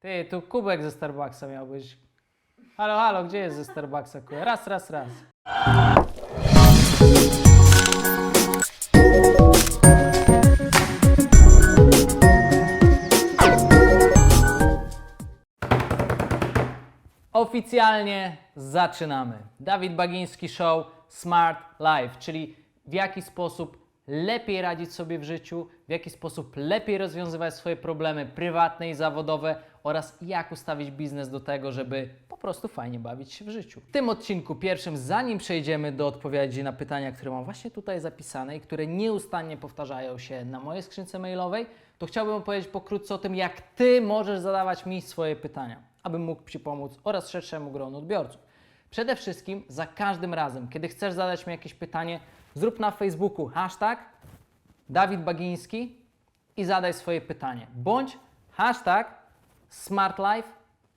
Ty, tu kubek ze Starbucksa miał być. Halo, halo, gdzie jest ze Starbucksa? Raz, raz, raz. Oficjalnie zaczynamy. Dawid Bagiński Show Smart Life, czyli w jaki sposób lepiej radzić sobie w życiu, w jaki sposób lepiej rozwiązywać swoje problemy prywatne i zawodowe oraz jak ustawić biznes do tego, żeby po prostu fajnie bawić się w życiu. W tym odcinku pierwszym, zanim przejdziemy do odpowiedzi na pytania, które mam właśnie tutaj zapisane i które nieustannie powtarzają się na mojej skrzynce mailowej, to chciałbym opowiedzieć pokrótce o tym, jak Ty możesz zadawać mi swoje pytania, abym mógł Ci pomóc oraz szerszemu gronu odbiorców. Przede wszystkim za każdym razem, kiedy chcesz zadać mi jakieś pytanie, zrób na Facebooku hashtag Dawid Bagiński i zadaj swoje pytanie. Bądź hashtag SmartLife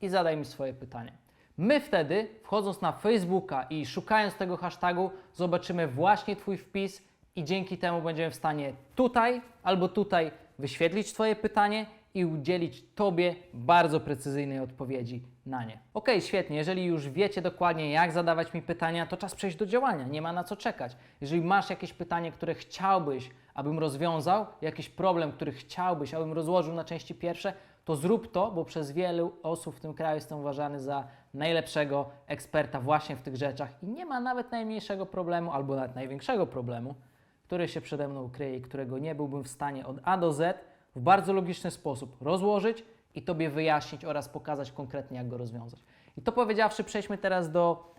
i zadaj mi swoje pytanie. My wtedy, wchodząc na Facebooka i szukając tego hashtagu, zobaczymy właśnie Twój wpis i dzięki temu będziemy w stanie tutaj albo tutaj wyświetlić Twoje pytanie i udzielić Tobie bardzo precyzyjnej odpowiedzi na nie. Ok, świetnie. Jeżeli już wiecie dokładnie, jak zadawać mi pytania, to czas przejść do działania. Nie ma na co czekać. Jeżeli masz jakieś pytanie, które chciałbyś, abym rozwiązał, jakiś problem, który chciałbyś, abym rozłożył na części pierwsze, to zrób to, bo przez wielu osób w tym kraju jestem uważany za najlepszego eksperta właśnie w tych rzeczach i nie ma nawet najmniejszego problemu, albo nawet największego problemu, który się przede mną ukryje i którego nie byłbym w stanie od A do Z w bardzo logiczny sposób rozłożyć i Tobie wyjaśnić oraz pokazać konkretnie, jak go rozwiązać. I to powiedziawszy, przejdźmy teraz do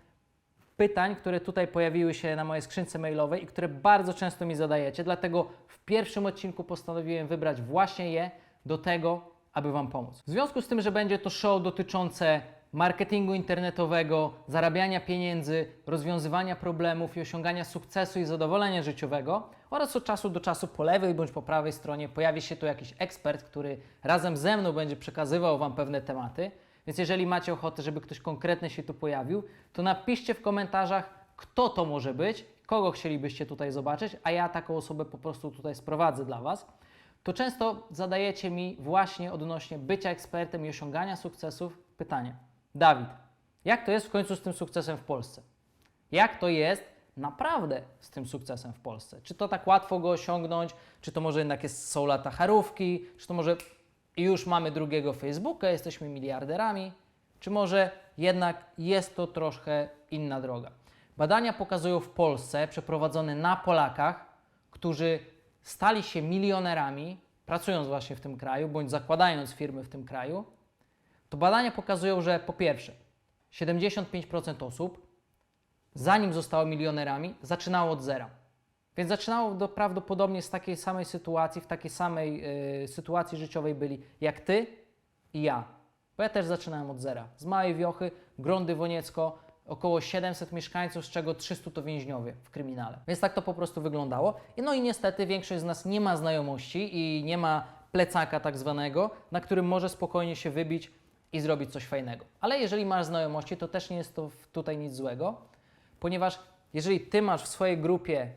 pytań, które tutaj pojawiły się na mojej skrzynce mailowej i które bardzo często mi zadajecie. Dlatego w pierwszym odcinku postanowiłem wybrać właśnie je do tego, aby Wam pomóc. W związku z tym, że będzie to show dotyczące marketingu internetowego, zarabiania pieniędzy, rozwiązywania problemów i osiągania sukcesu i zadowolenia życiowego oraz od czasu do czasu po lewej bądź po prawej stronie pojawi się tu jakiś ekspert, który razem ze mną będzie przekazywał Wam pewne tematy. Więc jeżeli macie ochotę, żeby ktoś konkretny się tu pojawił, to napiszcie w komentarzach, kto to może być, kogo chcielibyście tutaj zobaczyć, a ja taką osobę po prostu tutaj sprowadzę dla Was. To często zadajecie mi właśnie odnośnie bycia ekspertem i osiągania sukcesów pytanie: Dawid, jak to jest w końcu z tym sukcesem w Polsce? Jak to jest naprawdę z tym sukcesem w Polsce? Czy to tak łatwo go osiągnąć? Czy to może jednak jest, są lata charówki? Czy to może już mamy drugiego Facebooka, jesteśmy miliarderami? Czy może jednak jest to troszkę inna droga? Badania pokazują w Polsce, przeprowadzone na Polakach, którzy stali się milionerami, pracując właśnie w tym kraju, bądź zakładając firmy w tym kraju, to badania pokazują, że po pierwsze, 75% osób, zanim zostało milionerami, zaczynało od zera. Więc zaczynało do, prawdopodobnie z takiej samej sytuacji, w takiej samej y, sytuacji życiowej byli jak ty i ja. Bo ja też zaczynałem od zera. Z małej wiochy, Grądy Woniecko, około 700 mieszkańców, z czego 300 to więźniowie w kryminale. Więc tak to po prostu wyglądało. No i niestety większość z nas nie ma znajomości i nie ma plecaka tak zwanego, na którym może spokojnie się wybić i zrobić coś fajnego. Ale jeżeli masz znajomości, to też nie jest to tutaj nic złego, ponieważ jeżeli ty masz w swojej grupie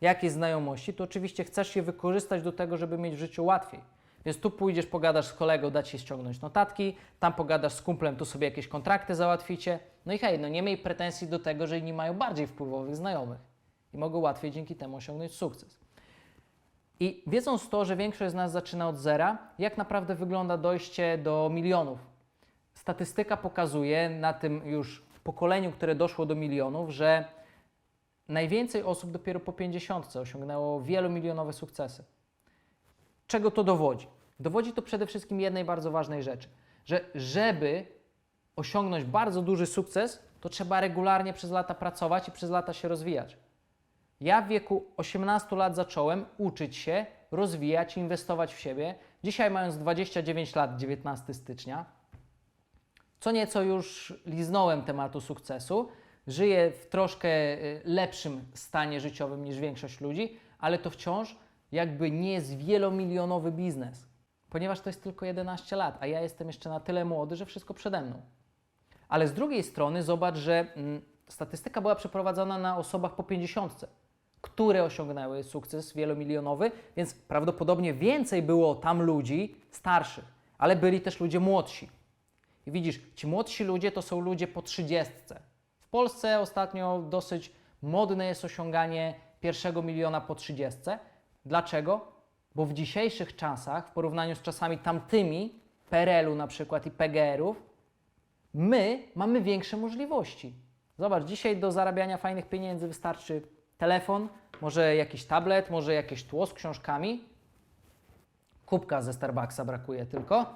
jakieś znajomości, to oczywiście chcesz je wykorzystać do tego, żeby mieć w życiu łatwiej. Więc tu pójdziesz, pogadasz z kolegą, da ci ściągnąć notatki, tam pogadasz z kumplem, tu sobie jakieś kontrakty załatwicie. No i hej, no nie miej pretensji do tego, że inni mają bardziej wpływowych znajomych i mogą łatwiej dzięki temu osiągnąć sukces. I wiedząc to, że większość z nas zaczyna od zera, jak naprawdę wygląda dojście do milionów? Statystyka pokazuje na tym już pokoleniu, które doszło do milionów, że najwięcej osób dopiero po 50 osiągnęło wielomilionowe sukcesy. Czego to dowodzi? Dowodzi to przede wszystkim jednej bardzo ważnej rzeczy, że żeby osiągnąć bardzo duży sukces, to trzeba regularnie przez lata pracować i przez lata się rozwijać. Ja w wieku 18 lat zacząłem uczyć się, rozwijać, inwestować w siebie. Dzisiaj, mając 29 lat, 19 stycznia, co nieco już liznąłem tematu sukcesu. Żyję w troszkę y, lepszym stanie życiowym niż większość ludzi, ale to wciąż jakby nie jest wielomilionowy biznes, ponieważ to jest tylko 11 lat, a ja jestem jeszcze na tyle młody, że wszystko przede mną. Ale z drugiej strony zobacz, że mm, statystyka była przeprowadzona na osobach po 50, które osiągnęły sukces wielomilionowy, więc prawdopodobnie więcej było tam ludzi starszych. ale byli też ludzie młodsi. I widzisz, ci młodsi ludzie to są ludzie po trzydziestce. W Polsce ostatnio dosyć modne jest osiąganie pierwszego miliona po trzydziestce. Dlaczego? Bo w dzisiejszych czasach, w porównaniu z czasami tamtymi, PRL-u na przykład i PGR-ów, my mamy większe możliwości. Zobacz, dzisiaj do zarabiania fajnych pieniędzy wystarczy telefon, może jakiś tablet, może jakieś tło z książkami. Kubka ze Starbucksa brakuje tylko.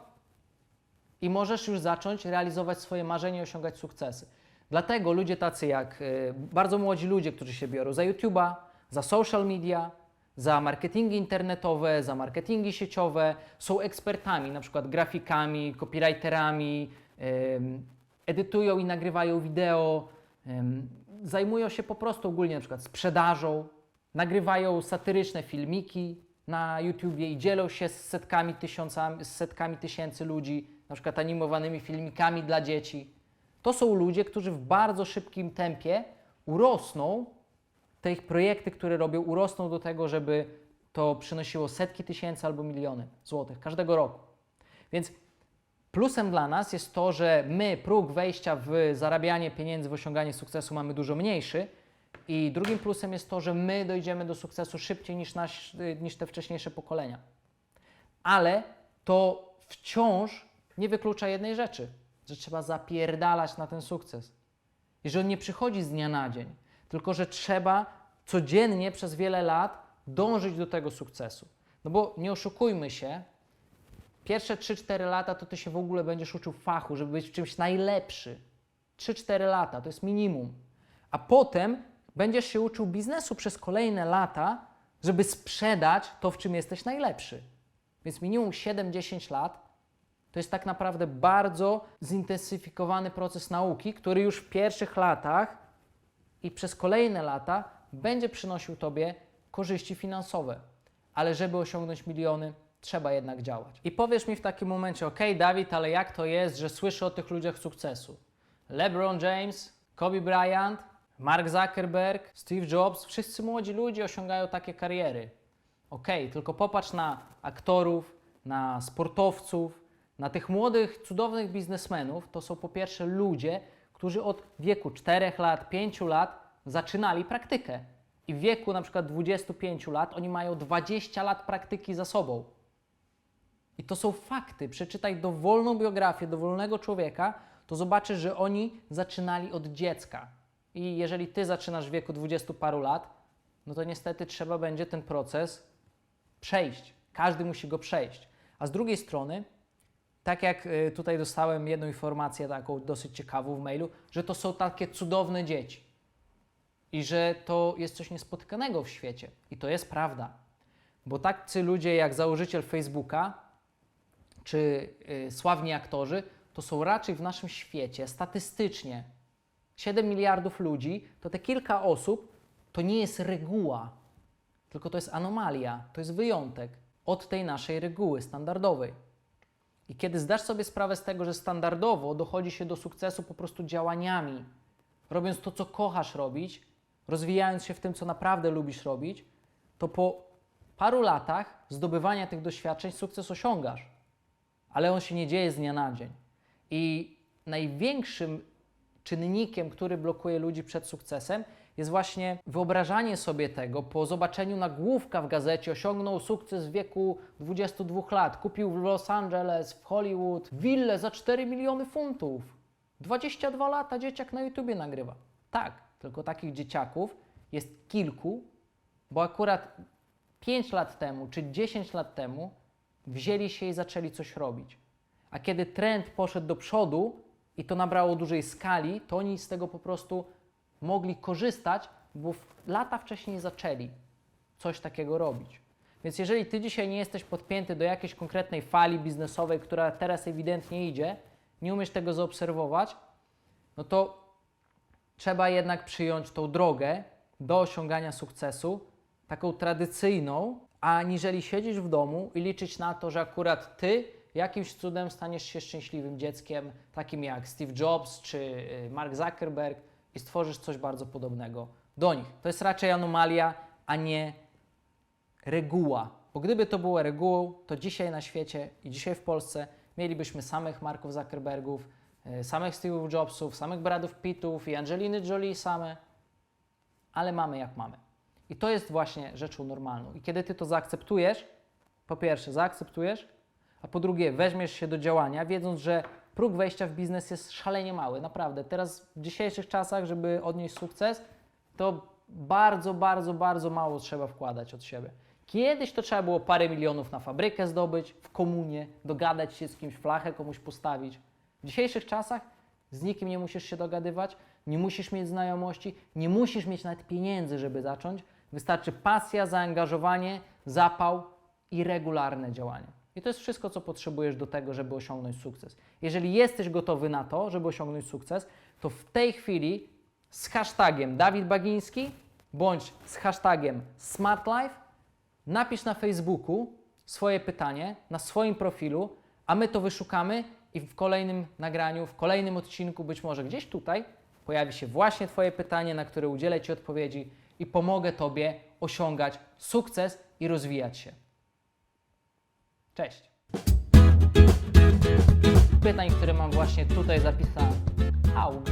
I możesz już zacząć realizować swoje marzenia i osiągać sukcesy. Dlatego ludzie tacy jak y, bardzo młodzi ludzie, którzy się biorą za YouTube'a, za social media, za marketingi internetowe, za marketingi sieciowe, są ekspertami, na przykład grafikami, copywriterami, edytują i nagrywają wideo, zajmują się po prostu ogólnie na przykład sprzedażą, nagrywają satyryczne filmiki na YouTubie i dzielą się z setkami, tysiącami, z setkami tysięcy ludzi, na przykład animowanymi filmikami dla dzieci. To są ludzie, którzy w bardzo szybkim tempie urosną, te ich projekty, które robią, urosną do tego, żeby to przynosiło setki tysięcy albo miliony złotych każdego roku. Więc plusem dla nas jest to, że my próg wejścia w zarabianie pieniędzy, w osiąganie sukcesu mamy dużo mniejszy. I drugim plusem jest to, że my dojdziemy do sukcesu szybciej niż, nasz, niż te wcześniejsze pokolenia. Ale to wciąż nie wyklucza jednej rzeczy, że trzeba zapierdalać na ten sukces. I że on nie przychodzi z dnia na dzień, tylko że trzeba codziennie przez wiele lat dążyć do tego sukcesu. No bo nie oszukujmy się, pierwsze 3-4 lata to ty się w ogóle będziesz uczył fachu, żeby być w czymś najlepszy. 3-4 lata to jest minimum. A potem będziesz się uczył biznesu przez kolejne lata, żeby sprzedać to, w czym jesteś najlepszy. Więc minimum 7-10 lat to jest tak naprawdę bardzo zintensyfikowany proces nauki, który już w pierwszych latach i przez kolejne lata będzie przynosił Tobie korzyści finansowe. Ale żeby osiągnąć miliony, trzeba jednak działać. I powiesz mi w takim momencie, ok, Dawid, ale jak to jest, że słyszę o tych ludziach sukcesu? LeBron James, Kobe Bryant, Mark Zuckerberg, Steve Jobs, wszyscy młodzi ludzie osiągają takie kariery. Ok, tylko popatrz na aktorów, na sportowców, na tych młodych, cudownych biznesmenów. To są po pierwsze ludzie, którzy od wieku 4 lat, 5 lat zaczynali praktykę. I w wieku na przykład 25 lat oni mają 20 lat praktyki za sobą. I to są fakty. Przeczytaj dowolną biografię dowolnego człowieka, to zobaczysz, że oni zaczynali od dziecka. I jeżeli ty zaczynasz w wieku 20 paru lat, no to niestety trzeba będzie ten proces przejść. Każdy musi go przejść. A z drugiej strony, tak jak y, tutaj dostałem jedną informację taką dosyć ciekawą w mailu, że to są takie cudowne dzieci. I że to jest coś niespotykanego w świecie. I to jest prawda. Bo tacy ludzie jak założyciel Facebooka, czy y, sławni aktorzy, to są raczej w naszym świecie statystycznie 7 miliardów ludzi, to te kilka osób to nie jest reguła, tylko to jest anomalia, to jest wyjątek od tej naszej reguły standardowej. I kiedy zdasz sobie sprawę z tego, że standardowo dochodzi się do sukcesu po prostu działaniami, robiąc to, co kochasz robić, rozwijając się w tym, co naprawdę lubisz robić, to po paru latach zdobywania tych doświadczeń sukces osiągasz. Ale on się nie dzieje z dnia na dzień. I największym czynnikiem, który blokuje ludzi przed sukcesem, jest właśnie wyobrażanie sobie tego po zobaczeniu nagłówka w gazecie osiągnął sukces w wieku 22 lat, kupił w Los Angeles, w Hollywood willę za 4 miliony funtów. 22 lata dzieciak na YouTubie nagrywa. Tak, tylko takich dzieciaków jest kilku, bo akurat 5 lat temu czy 10 lat temu wzięli się i zaczęli coś robić. A kiedy trend poszedł do przodu i to nabrało dużej skali, to oni z tego po prostu mogli korzystać, bo lata wcześniej zaczęli coś takiego robić. Więc jeżeli ty dzisiaj nie jesteś podpięty do jakiejś konkretnej fali biznesowej, która teraz ewidentnie idzie, nie umiesz tego zaobserwować, no to trzeba jednak przyjąć tą drogę do osiągania sukcesu, taką tradycyjną, aniżeli siedzieć w domu i liczyć na to, że akurat ty jakimś cudem staniesz się szczęśliwym dzieckiem, takim jak Steve Jobs czy y, Mark Zuckerberg i stworzysz coś bardzo podobnego do nich. To jest raczej anomalia, a nie reguła. Bo gdyby to była regułą, to dzisiaj na świecie i dzisiaj w Polsce mielibyśmy samych Marków Zuckerbergów, e, samych Steve'ów Jobsów, samych Bradów Pittów i Angeliny Jolie same, ale mamy jak mamy. I to jest właśnie rzeczą normalną. I kiedy ty to zaakceptujesz, po pierwsze zaakceptujesz, a po drugie weźmiesz się do działania, wiedząc, że próg wejścia w biznes jest szalenie mały, naprawdę. Teraz w dzisiejszych czasach, żeby odnieść sukces, to bardzo, bardzo, bardzo mało trzeba wkładać od siebie. Kiedyś to trzeba było parę milionów na fabrykę zdobyć, w komunie, dogadać się z kimś, flachę komuś postawić. W dzisiejszych czasach z nikim nie musisz się dogadywać, nie musisz mieć znajomości, nie musisz mieć nawet pieniędzy, żeby zacząć. Wystarczy pasja, zaangażowanie, zapał i regularne działanie. I to jest wszystko, co potrzebujesz do tego, żeby osiągnąć sukces. Jeżeli jesteś gotowy na to, żeby osiągnąć sukces, to w tej chwili z hashtagiem Dawid Bagiński bądź z hashtagiem SmartLife napisz na Facebooku swoje pytanie na swoim profilu, a my to wyszukamy i w kolejnym nagraniu, w kolejnym odcinku, być może gdzieś tutaj, pojawi się właśnie Twoje pytanie, na które udzielę Ci odpowiedzi i pomogę Tobie osiągać sukces i rozwijać się. Cześć! Pytań, które mam właśnie tutaj zapisane. Au?